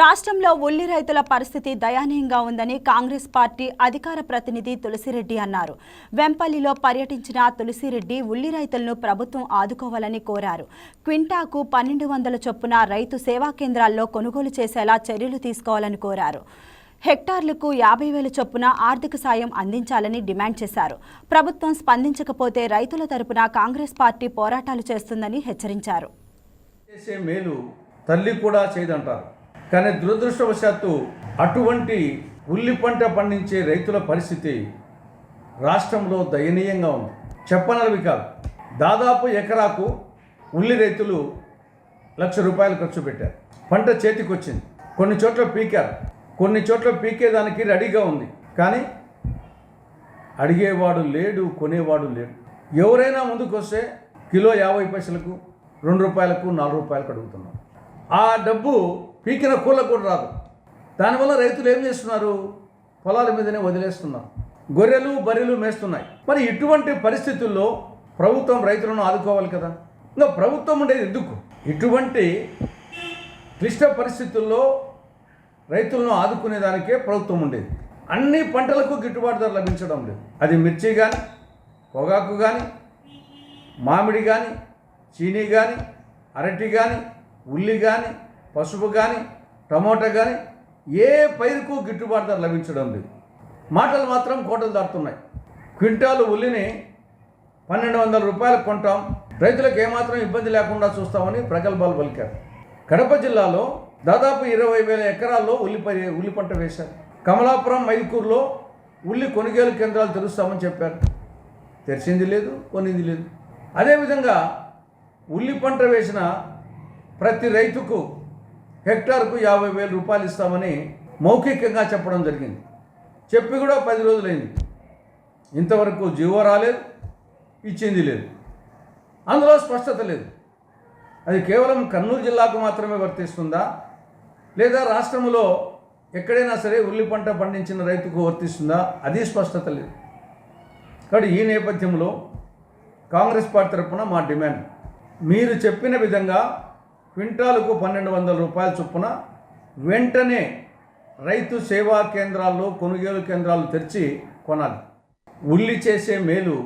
రాష్ట్రంలో ఉల్లి రైతుల పరిస్థితి దయనీయంగా ఉందని కాంగ్రెస్ పార్టీ అధికార ప్రతినిధి తులసిరెడ్డి అన్నారు. వెంపల్లిలో పర్యటించిన తులసిరెడ్డి ఉల్లి రైతులను ప్రభుత్వం ఆదుకోవాలని కోరారు. క్వింటాకు పన్నెండు వందల చొప్పున రైతు సేవా కేంద్రాల్లో కొనుగోలు చేసేలా చర్యలు తీసుకోవాలని కోరారు. హెక్టార్లకు యాభై వేల చొప్పున ఆర్థిక సాయం అందించాలని డిమాండ్ చేశారు. ప్రభుత్వం స్పందించకపోతే రైతుల తరపున కాంగ్రెస్ పార్టీ పోరాటాలు చేస్తుందని హెచ్చరించారు. తల్లి కూడా చేయదంటారు. కానీ దురదృష్టవశాత్తు అటువంటి ఉల్లి పంట పండించే రైతుల పరిస్థితి రాష్ట్రంలో దయనీయంగా ఉంది. చెప్పనలవి కాదు. దాదాపు ఎకరాకు ఉల్లి రైతులు లక్ష రూపాయలు ఖర్చు పెట్టారు. పంట చేతికొచ్చింది. కొన్ని చోట్ల పీకారు. కొన్ని చోట్ల పీకేదానికి రెడీగా ఉంది. కానీ అడిగేవాడు లేడు కొనేవాడు లేడు. ఎవరైనా ముందుకొస్తే కిలో యాభై పైసలకు రెండు రూపాయలకు నాలుగు రూపాయలకు అడుగుతున్నాం ఆ డబ్బు పీకిన కూళ్ళకు కూడా రాదు. దానివల్ల రైతులు ఏం చేస్తున్నారు? పొలాల మీదనే వదిలేస్తున్నారు. గొర్రెలు బర్రెలు మేస్తున్నాయి. మరి ఇటువంటి పరిస్థితుల్లో ప్రభుత్వం రైతులను ఆదుకోవాలి కదా? ఇంకా ప్రభుత్వం ఉండేది ఎందుకు? ఇటువంటి క్లిష్ట పరిస్థితుల్లో రైతులను ఆదుకునేదానికే ప్రభుత్వం ఉండేది. అన్ని పంటలకు గిట్టుబాటు ధర లభించడం లేదు. అది మిర్చి కానీ పొగాకు కానీ మామిడి కానీ చీనీ కానీ అరటి కానీ ఉల్లి కానీ పసుపు కానీ టమోటా కానీ ఏ పైరుకు గిట్టుబాటు ధర లభించడం లేదు. మాటలు మాత్రం కోటలు దాటుతున్నాయి. క్వింటాలు ఉల్లిని పన్నెండు వందల రూపాయలకు కొంటాం. రైతులకు ఏమాత్రం ఇబ్బంది లేకుండా చూస్తామని ప్రగల్భాలు పలికారు కడప జిల్లాలో దాదాపు ఇరవై వేల ఎకరాల్లో ఉల్లి ఉల్లి పంట వేశారు. కమలాపురం మైల్కూరులో ఉల్లి కొనుగోలు కేంద్రాలు తెరుస్తామని చెప్పారు. తెరిచింది లేదు కొనింది లేదు. అదేవిధంగా ఉల్లి పంట వేసిన ప్రతి రైతుకు హెక్టార్కు యాభై వేల రూపాయలు ఇస్తామని మౌఖికంగా చెప్పడం జరిగింది. చెప్పి కూడా పది రోజులైంది. ఇంతవరకు జీవో రాలేదు ఇచ్చింది లేదు. అందులో స్పష్టత లేదు. అది కేవలం కర్నూలు జిల్లాకు మాత్రమే వర్తిస్తుందా? లేదా రాష్ట్రంలో ఎక్కడైనా సరే ఉల్లి పంట పండించిన రైతుకు వర్తిస్తుందా? అది స్పష్టత లేదు. కాబట్టి ఈ నేపథ్యంలో కాంగ్రెస్ పార్టీ తరఫున మా డిమాండ్. మీరు చెప్పిన విధంగా క్వింటాలకు పన్నెండు వందల రూపాయల చొప్పున వెంటనే రైతు సేవా కేంద్రాల్లో కొనుగోలు కేంద్రాలు తెరిచి కొనాలి. ఉల్లి చేసే మేలు